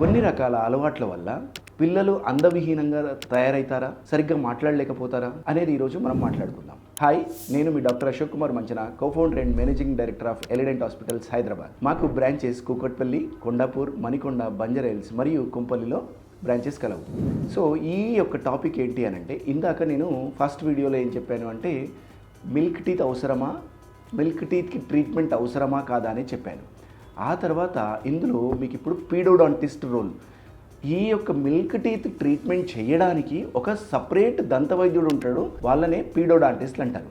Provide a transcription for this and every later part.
కొన్ని రకాల అలవాట్ల వల్ల పిల్లలు అందవిహీనంగా తయారవుతారా సరిగ్గా మాట్లాడలేకపోతారా? అనేది ఈరోజు మనం మాట్లాడుకుందాం. హాయ్ నేను మీ doctor Ashok Kumar Manchana cofounder and managing director of Elident hospitals Hyderabad. మాకు బ్రాంచెస్ కూకట్పల్లి కొండాపూర్ మణికొండ బంజరైల్స్ మరియు కుంపల్లిలో బ్రాంచెస్ కలవు. సో ఈ యొక్క టాపిక్ ఏంటి అని అంటే ఇందాక నేను ఫస్ట్ వీడియోలో ఏం చెప్పాను అంటే మిల్క్ టీత్ అవసరమా? మిల్క్ టీత్కి ట్రీట్మెంట్ అవసరమా కాదా అని చెప్పాను. ఆ తర్వాత ఇందులో మీకు ఇప్పుడు పీడోడాంటిస్ట్ రోల్. ఈ యొక్క మిల్క్ టీత్ ట్రీట్మెంట్ చేయడానికి ఒక సపరేట్ దంతవైద్యుడు ఉంటాడు వాళ్ళనే పీడోడాంటిస్ట్లు అంటారు.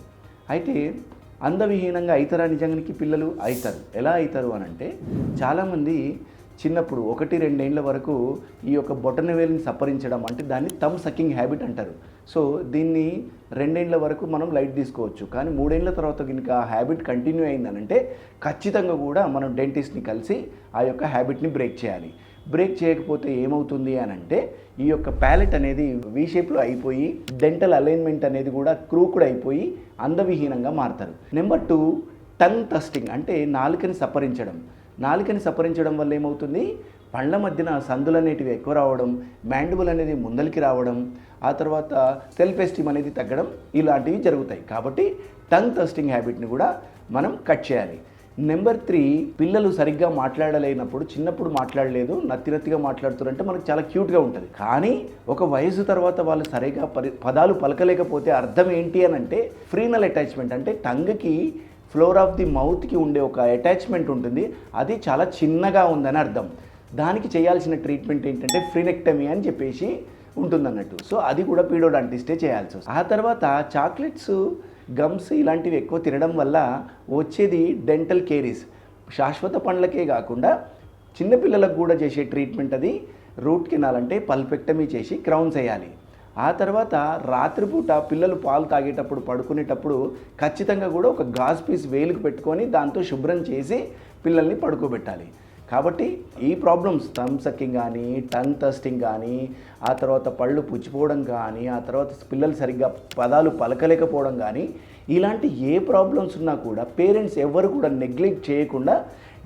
అయితే అందవిహీనంగా అవుతారా నిజానికి పిల్లలు? అవుతారు. ఎలా అవుతారు అని అంటే చాలామంది చిన్నప్పుడు ఒకటి రెండేళ్ళ వరకు ఈ యొక్క బొటనవేలిని సప్పరించడం అంటే దాన్ని తమ్ సకింగ్ హ్యాబిట్ అంటారు. సో దీన్ని రెండేళ్ళ వరకు మనం లైట్ తీసుకోవచ్చు. కానీ మూడేళ్ళ తర్వాత కనుక ఆ హ్యాబిట్ కంటిన్యూ అయిందనంటే ఖచ్చితంగా కూడా మనం డెంటిస్ట్ని కలిసి ఆ యొక్క హ్యాబిట్ని బ్రేక్ చేయాలి. బ్రేక్ చేయకపోతే ఏమవుతుంది అని అంటే ఈ యొక్క ప్యాలెట్ అనేది వి షేప్లో అయిపోయి డెంటల్ అలైన్మెంట్ అనేది కూడా క్రూకుడ్ అయిపోయి అందవిహీనంగా మారుతారు. నెంబర్ టూ టంగ్ టస్టింగ్ అంటే నాలుకని సప్పరించడం నాలుకని సపరించడం వల్ల ఏమవుతుంది? పండ్ల మధ్యన సందులు అనేటివి ఎక్కువ రావడం మ్యాండిబుల్ అనేది ముందలికి రావడం ఆ తర్వాత సెల్ఫ్ ఎస్టీమ్ అనేది తగ్గడం ఇలాంటివి జరుగుతాయి. కాబట్టి టంగ్ టస్టింగ్ హ్యాబిట్ని కూడా మనం కట్ చేయాలి. నెంబర్ త్రీ పిల్లలు సరిగ్గా మాట్లాడలేనప్పుడు చిన్నప్పుడు మాట్లాడలేదు నత్తి నత్తిగా మాట్లాడుతారంటే మనకు చాలా క్యూట్గా ఉంటుంది. కానీ ఒక వయసు తర్వాత వాళ్ళు సరిగా పరి పదాలు పలకలేకపోతే అర్థం ఏంటి అని అంటే ఫ్రీనల్ అటాచ్మెంట్ అంటే టంగ్కి ఫ్లోర్ ఆఫ్ ది మౌత్కి ఉండే ఒక అటాచ్మెంట్ ఉంటుంది. అది చాలా చిన్నగా ఉందని అర్థం. దానికి చేయాల్సిన ట్రీట్మెంట్ ఏంటంటే ఫ్రీనెక్టమీ అని చెప్పేసి ఉంటుందన్నట్టు. సో అది కూడా పీడోడాంటిస్టే చేయాల్సి వస్తుంది. ఆ తర్వాత చాక్లెట్స్ గమ్స్ ఇలాంటివి ఎక్కువ తినడం వల్ల వచ్చేది డెంటల్ కేరీస్. శాశ్వత పండ్లకే కాకుండా చిన్నపిల్లలకు కూడా చేసే ట్రీట్మెంట్ అది. రూట్ కెనాల్ అంటే పల్పెక్టమీ చేసి క్రౌన్స్ వేయాలి. ఆ తర్వాత రాత్రిపూట పిల్లలు పాలు తాగేటప్పుడు పడుకునేటప్పుడు ఖచ్చితంగా కూడా ఒక గాజ్ పీస్ వేలుకు పెట్టుకొని దాంతో శుభ్రం చేసి పిల్లల్ని పడుకోబెట్టాలి. కాబట్టి ఈ ప్రాబ్లమ్స్ థమ్ సక్కింగ్ కానీ టంగ్ టస్టింగ్ కానీ ఆ తర్వాత పళ్ళు పుచ్చిపోవడం కానీ ఆ తర్వాత పిల్లలు సరిగ్గా పదాలు పలకలేకపోవడం కానీ ఇలాంటి ఏ ప్రాబ్లమ్స్ ఉన్నా కూడా పేరెంట్స్ ఎవరు కూడా నెగ్లెక్ట్ చేయకుండా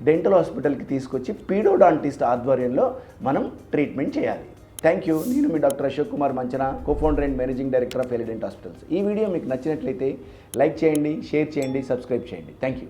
డెంటల్ హాస్పిటల్కి తీసుకొచ్చి పీడోడాంటిస్ట్ ఆధ్వర్యంలో మనం ట్రీట్మెంట్ చేయాలి. థ్యాంక్ యూ నేను మీ doctor Ashok Kumar Manchana cofounder and managing director of Elident hospitals ఈ వీడియో మీకు నచ్చినట్లయితే లైక్ చేయండి షేర్ చేయండి సబ్స్క్రైబ్ చేయండి. Thank you